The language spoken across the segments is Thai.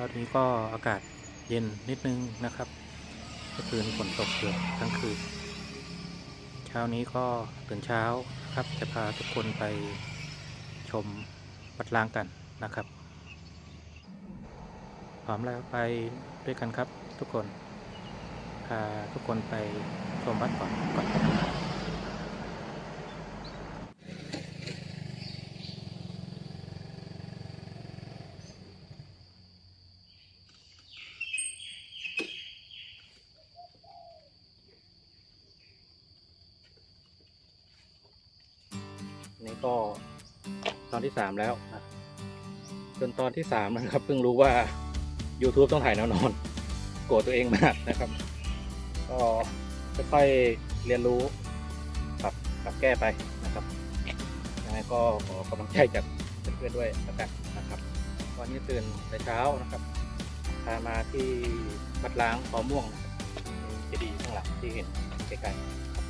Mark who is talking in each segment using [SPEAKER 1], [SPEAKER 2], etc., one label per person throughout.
[SPEAKER 1] ช้านี้ก็อากาศเย็นนิดนึงนะครับเมื่อคืนฝนตกเกือบทั้งคืน เช้านี้ก็ตื่นเช้านะครับจะพาทุกคนไปชมวัดล้างกันนะครับ พร้อมแล้วไปด้วยกันครับทุกคนพาทุกคนไปชมวัดก่อนก่อนไปทำงานนี่ ก็ตอนที่สามแล้วนะจนตอนที่สามนะครับเพิ่งรู้ว่า YouTube ต้องถ่ายแนวนอนโกรธตัวเองมากนะครับ ก็ค่อยๆเรียนรู้ปรับปรับแก้ไปนะครับยังไงก็ขอกำลังใจจากเพื่อนๆด้วยแล้วกันนะครับวันนี้ตื่นแต่เช้านะครับพามาที่วัดล้างขอม่วงนะครับเจดีย์ข้างหลังที่เห็นใกล้ๆ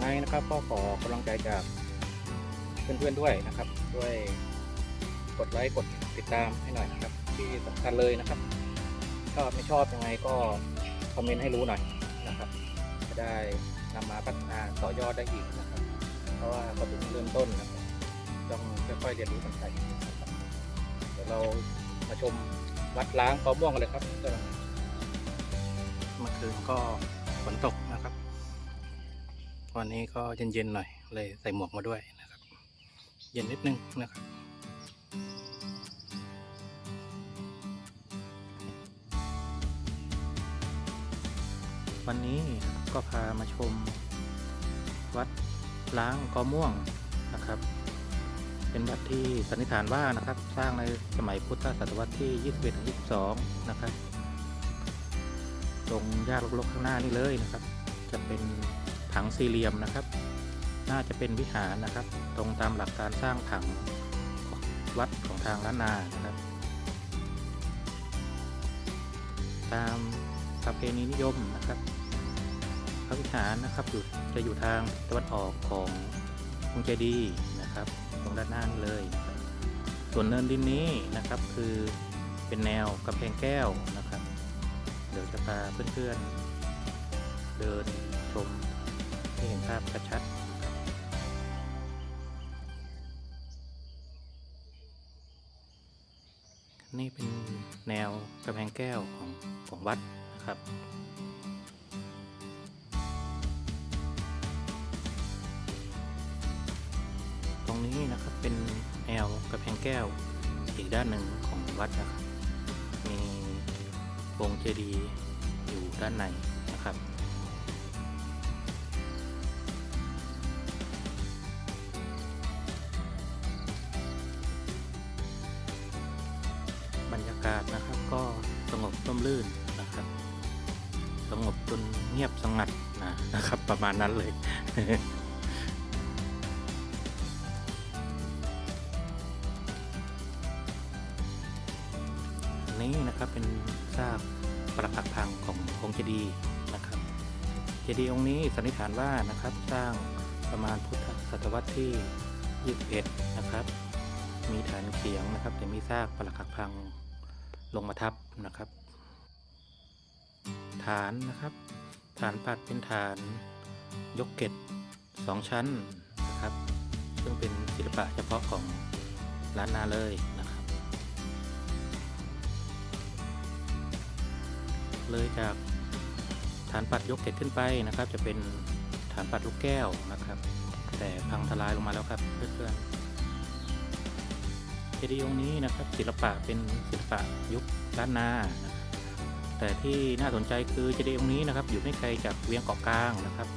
[SPEAKER 1] ไงนะครับก็ขอกำลังใจจากเพื่อนๆด้วยนะครับ ด้วยกดไลค์กดติดตามให้หน่อยนะครับ ที่สำคัญเลยนะครับชอบไม่ชอบยังไงก็คอมเมนต์ให้รู้หน่อยนะครับ จะได้นำมาพัฒนาต่อยอดได้อีกนะครับ เพราะว่าก็เป็นเริ่มต้นนะครับต้องค่อยๆเรียนรู้กันไปนะครับเดี๋ยวเรามาชมวัดล้างกอม่วงกันเลยครับเมื่อคืนก็ฝนตกนะครับ วันนี้ก็เย็นๆหน่อยเลยใส่หมวกมาด้วยนะครับ เย็นนิดนึงนะครับวันนี้ก็พามาชม วัดล้างกอม่วงนะครับ เป็นวัดที่สันนิษฐานว่านะครับ สร้างในสมัยพุทธศตวรรษที่ 21ถึง22 นะครับ ตรงหญ้าลกๆข้างหน้านี่เลยนะครับ จะเป็น ผังสี่เหลี่ยมนะครับ น่าจะเป็นวิหารนะครับ ตรงตามหลักการสร้างผังวัดของทางล้านนานะครับ ตามประเพณีนิยมนะครับ พระวิหารนะครับอยู่จะอยู่ทางตะวันออกขององค์เจดีย์นะครับ ตรงด้านหน้านี่เลย ส่วนเนินดินนี้นะครับคือเป็นแนวกำแพงแก้วนะครับ เดี๋ยวจะพาเพื่อนๆเดินชม ให้เห็นภาพชัดๆนะครับนี่เป็นแนวกำแพงแก้วของของวัดนะครับตรงนี้นะครับเป็นแนวกระแพงแก้วอีกด้านหนึ่งของวัดนะครับ มีองค์เจดีย์อยู่ด้านใน บรรยากาศนะครับ ก็สงบร่มรื่นนะครับ สงบจนเงียบสงัดนะนะครับ ประมาณนั้นเลยนนี้นะครับเป็นซากปรักหักพังขององค์เจดีย์นะครับ เจดีย์องค์นี้สันนิษฐานว่านะครับสร้างประมาณพุทธศตวรรษที่ 21 นะครับ มีฐานเขียงนะครับ แต่มีซากปรักหักพังลงมาทับนะครับ ฐานนะครับ ฐานปัดเป็นฐานยกเกตสองชั้นนะครับ ซึ่งเป็นศิลปะเฉพาะของล้านนาเลยนะครับ เลยจากฐานปัดยกเกตขึ้นไปนะครับ จะเป็นฐานปัดลูกแก้วนะครับ แต่พังทลายลงมาแล้วครับเพื่อนๆ จดีย์องค์นี้นะครับศิลปะเป็นศิลปะยุคล้านนา แต่ที่น่าสนใจคือเจดีย์องค์นี้นะครับ อยู่ไม่ไกลจากเวียงเกาะกลางนะครับ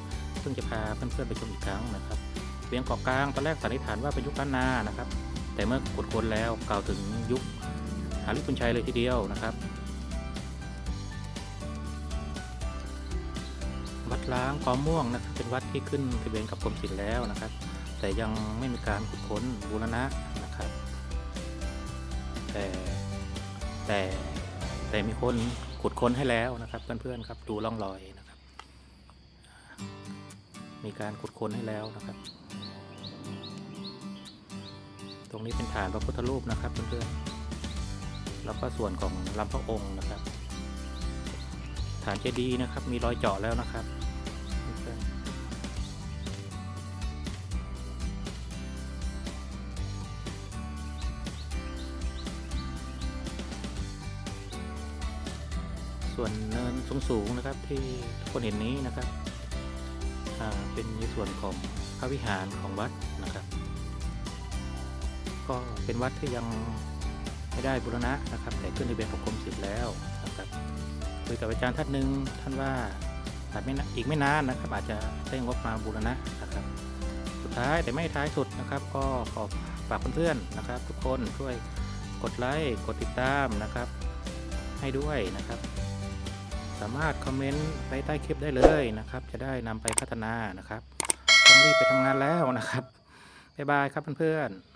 [SPEAKER 1] ซึ่งจะพาเพื่อนๆไปชมอีกครั้งนะครับ เวียงเกาะกลางตอนแรกสันนิษฐานว่าเป็นยุคล้านนานะครับ แต่เมื่อขุดค้นแล้วกล่าวถึงยุคหาริพุนชัยเลยทีเดียวนะครับวัดล้างกอม่วงนะครับเป็นวัดที่ขึ้นทะเบียนกับกรมศิลป์แล้วนะครับ แต่ยังไม่มีการขุดค้นบูรณะนะ แต่แต่แต่มีคนขุดค้นให้แล้วนะครับเพื่อนๆครับดูร่องรอยนะครับ มีการขุดค้นให้แล้วนะครับ ตรงนี้เป็นฐานพระพุทธรูปนะครับเพื่อนๆแล้วก็ส่วนของลำพระองค์นะครับ ฐานเจดีย์นะครับ มีรอยเจาะแล้วนะครับเพื่อนๆ ส่วนเนินสูงๆนะครับ ที่ทุกคนเห็นนี้นะครับเป็นในส่วนของพระวิหารของวัดนะครับ ก็เป็นวัดที่ยังไม่ได้บูรณะนะครับ แต่ขึ้นทะเบียนของกรมศิลป์แล้วนะครับคุยกับอาจารย์ท่านหนึ่งท่านว่าอาจไม่อีกไม่นานนะครับ อาจจะได้งบมาบูรณะนะครับ สุดท้ายแต่ไม่ท้ายสุดนะครับ ก็ขอฝากเพื่อนๆนะครับ ทุกคนช่วยกดไลค์กดติดตามนะครับ ให้ด้วยนะครับ สามารถคอมเมนต์ไว้ใต้คลิปได้เลยนะครับ จะได้นำไปพัฒนานะครับต้องรีบไปทำงานแล้วนะครับบ๊ายบายครับเพื่อนๆ